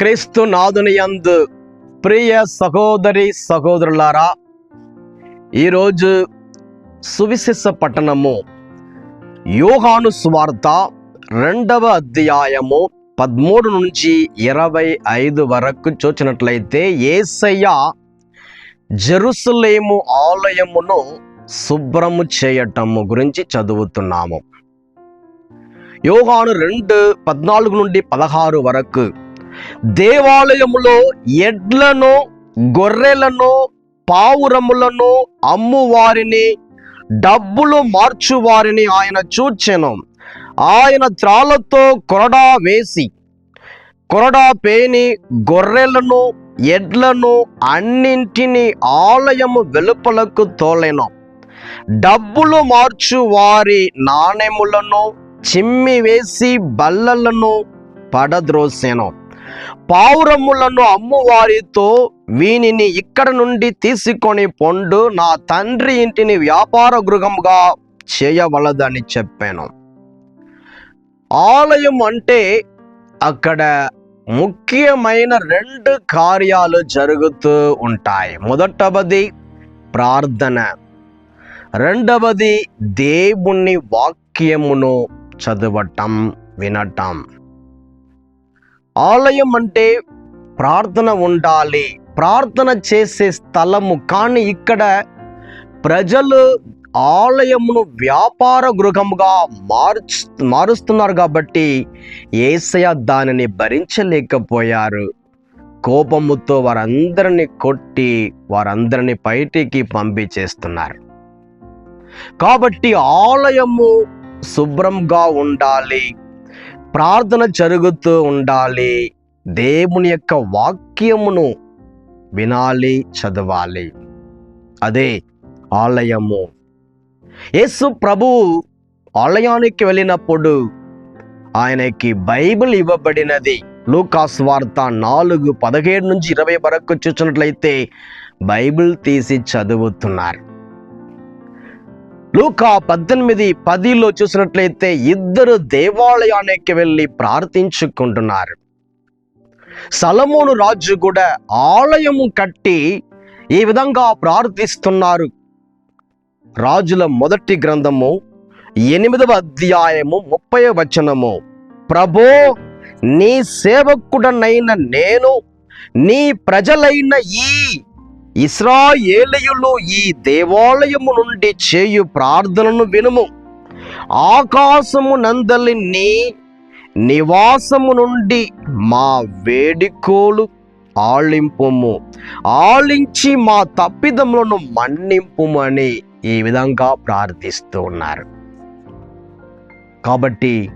క్రీస్తు నాదునియందు ప్రియ సహోదరి సహోదరులారా ఈరోజు సువిశేష పట్టణము యోహాను సువార్త రెండవ అధ్యాయము పదమూడు నుంచి ఇరవై ఐదు వరకు చూచినట్లయితే ఏసయ్య జెరుసలేము ఆలయమును శుభ్రము చేయటము గురించి చదువుతున్నాము. యోగాను రెండు పద్నాలుగు నుండి పదహారు వరకు దేవాలయములో ఎడ్లను గొర్రెలను పావురములను అమ్మువారిని డబ్బులు మార్చువారిని ఆయన చూచెను. ఆయన త్రాళ్ళతో కొరడా వేసి కొరడా పేని గొర్రెలను ఎడ్లను అన్నింటినీ ఆలయము వెలుపలకు తోలెను. డబ్బులు మార్చు వారి నాణెములను చిమ్మి వేసి బల్లలను పడద్రోసెను. పావురములను అమ్మువారితో వీనిని ఇక్కడ నుండి తీసుకొని పొండు నా తండ్రి ఇంటిని వ్యాపార గృహంగా చేయవలదని చెప్పాను. ఆలయం అంటే అక్కడ ముఖ్యమైన రెండు కార్యాలు జరుగుతూ ఉంటాయి. మొదటవది ప్రార్థన రెండవది దేవుని వాక్యమును చదవటం వినటం. ఆలయం అంటే ప్రార్థన ఉండాలి. ప్రార్థన చేసే స్థలము కానీ ఇక్కడ ప్రజలు ఆలయమును వ్యాపార గృహముగా మార్చు మారుస్తున్నారు కాబట్టి ఏసయ దానిని భరించలేకపోయారు. కోపముతో వారందరిని కొట్టి వారందరిని బయటికి పంపించేస్తున్నారు. కాబట్టి ఆలయము శుభ్రంగా ఉండాలి. ప్రార్థన జరుగుతూ ఉండాలి. దేవుని యొక్క వాక్యమును వినాలి చదవాలి. అదే ఆలయము. యేసు ప్రభు ఆలయానికి వెళ్ళినప్పుడు ఆయనకి బైబిల్ ఇవ్వబడినది. లూకాస్ వార్త నాలుగు పదిహేడు నుంచి ఇరవై వరకు చూసినట్లయితే బైబిల్ తీసి చదువుతున్నారు. లూకా పద్దెనిమిది పదిలో చూసినట్లయితే ఇద్దరు దేవాలయానికి వెళ్ళి ప్రార్థించుకుంటున్నారు. సలమోను రాజు కూడా ఆలయము కట్టి ఈ విధంగా ప్రార్థిస్తున్నారు. రాజుల మొదటి గ్రంథము ఎనిమిదవ అధ్యాయము ముప్పై వచనము. ప్రభో నీ సేవకుడనైన నేను నీ ప్రజలైన ఈ ఇస్రాయేలయులు ఈ దేవాలయము నుండి చేయు ప్రార్థనను వినుము. ఆకాశము నందలి నీ నివాసము నుండి మా వేడికోలు ఆళింపుము ఆళించి మా తప్పిదములను మన్నింపుమని ఈ విధంగా ప్రార్థిస్తూ ఉన్నారు. కాబట్టి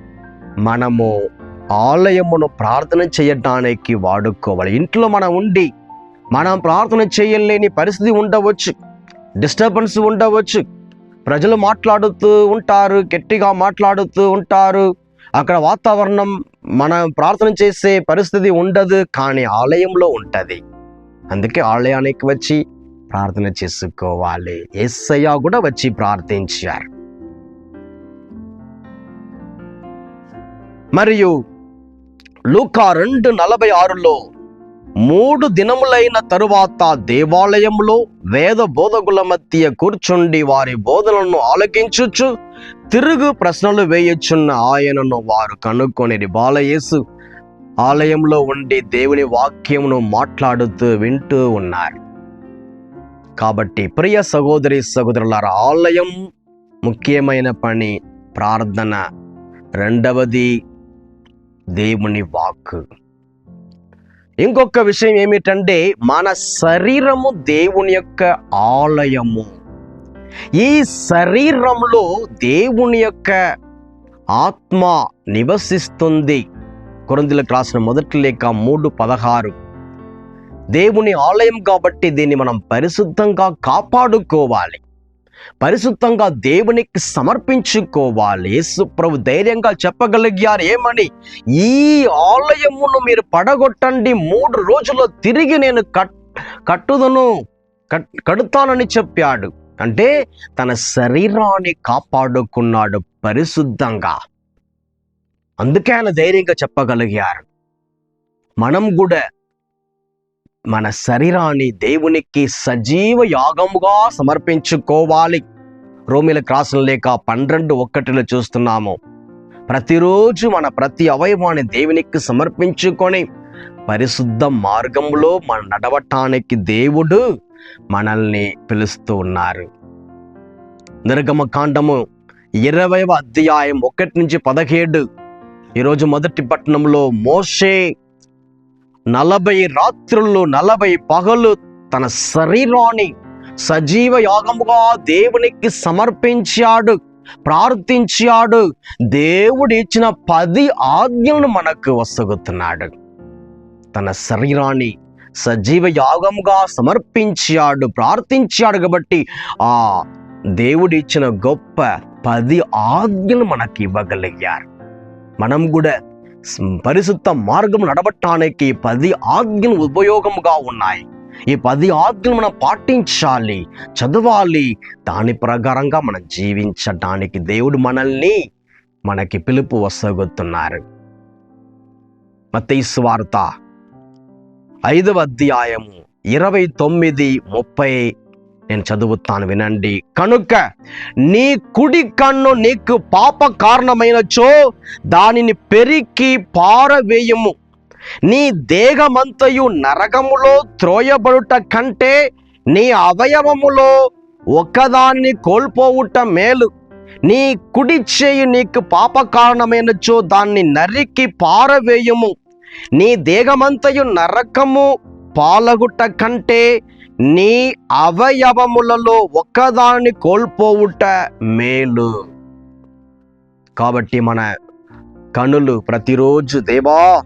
మనము ఆలయమును ప్రార్థన చేయటానికి వాడుకోవాలి. ఇంట్లో మనం ఉండి మనం ప్రార్థన చేయలేని పరిస్థితి ఉండవచ్చు. డిస్టర్బెన్స్ ఉండవచ్చు. ప్రజలు మాట్లాడుతూ ఉంటారు గట్టిగా మాట్లాడుతూ ఉంటారు. అక్కడ వాతావరణం మనం ప్రార్థన చేసే పరిస్థితి ఉండదు కానీ ఆలయంలో ఉంటుంది. అందుకే ఆలయానికి వచ్చి ప్రార్థన చేసుకోవాలి. ఎస్ఐయా కూడా వచ్చి ప్రార్థించారు. మరియు లూకా రెండు నలభై ఆరులో మూడు దినములైన తరువాత దేవాలయంలో వేద బోధకుల మధ్య కూర్చుండి వారి బోధనలను ఆలకించుచు తిరుగు ప్రశ్నలు వేయచున్న ఆయనను వారు కనుక్కొని బాలయేసు ఆలయంలో ఉండి దేవుని వాక్యమును మాట్లాడుతూ వింటూ ఉన్నారు. కాబట్టి ప్రియ సహోదరి సహోదరులారా ఆలయం ముఖ్యమైన పని ప్రార్థన. రెండవది దేవుని వాక్కు. ఇంకొక విషయం ఏమిటంటే మన శరీరము దేవుని యొక్క ఆలయము. ఈ శరీరంలో దేవుని యొక్క ఆత్మ నివసిస్తుంది. కొరందులకు రాసిన మొదటి లేక మూడు పదహారు. దేవుని ఆలయం కాబట్టి దీన్ని మనం పరిశుద్ధంగా కాపాడుకోవాలి. పరిశుద్ధంగా దేవునికి సమర్పించుకోవాలి. సుప్రభు ధైర్యంగా చెప్పగలిగారు. ఏమని? ఈ ఆలయమును మీరు పడగొట్టండి. మూడు రోజుల్లో తిరిగి నేను కట్ కట్టుదను కడుతానని చెప్పాడు. అంటే తన శరీరాన్ని కాపాడుకున్నాడు పరిశుద్ధంగా. అందుకే ఆయన ధైర్యంగా చెప్పగలిగారు. మనం కూడా మన శరీరాన్ని దేవునికి సజీవ యాగముగా సమర్పించుకోవాలి. రోమిల క్రాసులు లేక పన్నెండు ఒక్కటిలో చూస్తున్నాము. ప్రతిరోజు మన ప్రతి అవయవాన్ని దేవునికి సమర్పించుకొని పరిశుద్ధ మార్గంలో మన నడవటానికి దేవుడు మనల్ని పిలుస్తూ ఉన్నారు. నిర్గమ కాండము ఇరవైవ అధ్యాయం ఒకటి నుంచి పదహేడు. ఈరోజు మొదటి పట్టణంలో మోషే నలభై రాత్రులు నలభై పగలు తన శరీరాన్ని సజీవ యాగముగా దేవునికి సమర్పించాడు ప్రార్థించాడు. దేవుడు ఇచ్చిన పది ఆజ్ఞలను మనకు వసగుతున్నాడు తన శరీరాన్ని సజీవ యాగముగా సమర్పించాడు ప్రార్థించాడు కాబట్టి ఆ దేవుడు ఇచ్చిన గొప్ప పది ఆజ్ఞలు మనకి ఇవ్వగలిగారు. మనం కూడా పరిశుద్ధ మార్గం నడబట్టానికి పది ఆజ్ఞలు ఉపయోగముగా ఉన్నాయి. ఈ పది ఆజ్ఞలు మనం పాటించాలి చదవాలి. దాని ప్రకారంగా మనం జీవించడానికి దేవుడు మనల్ని మనకి పిలుపు వసగుతున్నారు మత్తయి వార్త ఐదవ అధ్యాయము ఇరవై తొమ్మిది ముప్పై నేను చదువుతాను వినండి. కనుక నీ కుడి కన్ను నీకు పాప కారణమైనచో దానిని పెరికి పారవేయము. నీ దేహమంతయు నరకములో త్రోయబడుట కంటే నీ అవయవములో ఒకదాన్ని కోల్పోవుట మేలు. నీ కుడి చేయి నీకు పాప కారణమైనచో దాన్ని నరికి పారవేయము. నీ దేహమంతయు నరకము పాలగుట కంటే నీ అవయవములలో ఒక్కదాన్ని కోల్పోవుట మేలు. కాబట్టి మన కనులు ప్రతిరోజు దేవా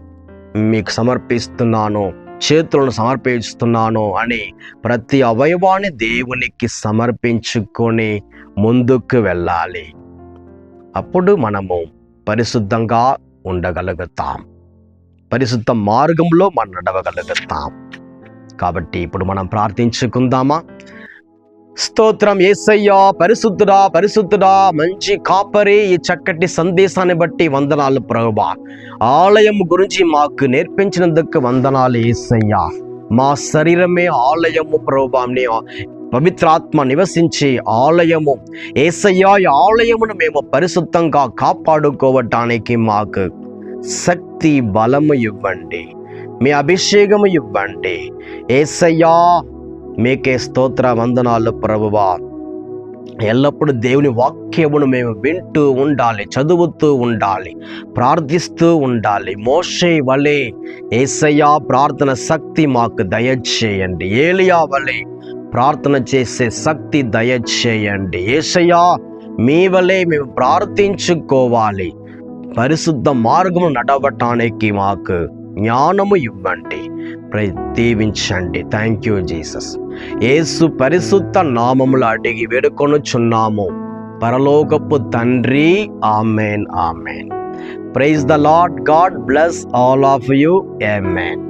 మీకు సమర్పిస్తున్నాను చేతులను సమర్పిస్తున్నాను అని ప్రతి అవయవాన్ని దేవునికి సమర్పించుకొని ముందుకు వెళ్ళాలి. అప్పుడు మనము పరిశుద్ధంగా ఉండగలుగుతాం. పరిశుద్ధ మార్గంలో మనం నడవగలుగుతాం. కాబట్టి ఇప్పుడు మనం ప్రార్థించుకుందామా? స్తోత్రం ఏసయ్యా పరిశుద్ధుడా పరిశుద్ధుడా మంచి కాపరి ఈ చక్కటి సందేశాన్ని బట్టి వందనాలు ప్రభువా. ఆలయం గురించి మాకు నేర్పించినందుకు వందనాలు ఏసయ్యా. మా శరీరమే ఆలయము ప్రభువా. పవిత్రాత్మ నివసించి ఆలయము. ఏసయ్యా ఈ ఆలయమును మేము పరిశుద్ధంగా కాపాడుకోవటానికి మాకు శక్తి బలము ఇవ్వండి. మీ అభిషేకము ఇవ్వండి. ఏసయ్యా మీకే స్తోత్ర వందనాలు ప్రభువా. ఎల్లప్పుడూ దేవుని వాక్యమును మేము వింటూ ఉండాలి చదువుతూ ఉండాలి ప్రార్థిస్తూ ఉండాలి. మోషే వలె ఏసయ్యా ప్రార్థన శక్తి మాకు దయచేయండి. ఏలియా వలె ప్రార్థన చేసే శక్తి దయచేయండి. ఏసయ్యా మీ వలె మేము ప్రార్థించుకోవాలి. పరిశుద్ధ మార్గము నడవటానికి మాకు జ్ఞానము ఇవ్వండి. ప్ర- దీవించండి థ్యాంక్ యూ జీసస్ యేసు పరిశుద్ధ నామములు అడిగి వేడుకొనుచున్నాము. పరలోకపు తండ్రి amen amen. Praise the lord God bless all of you amen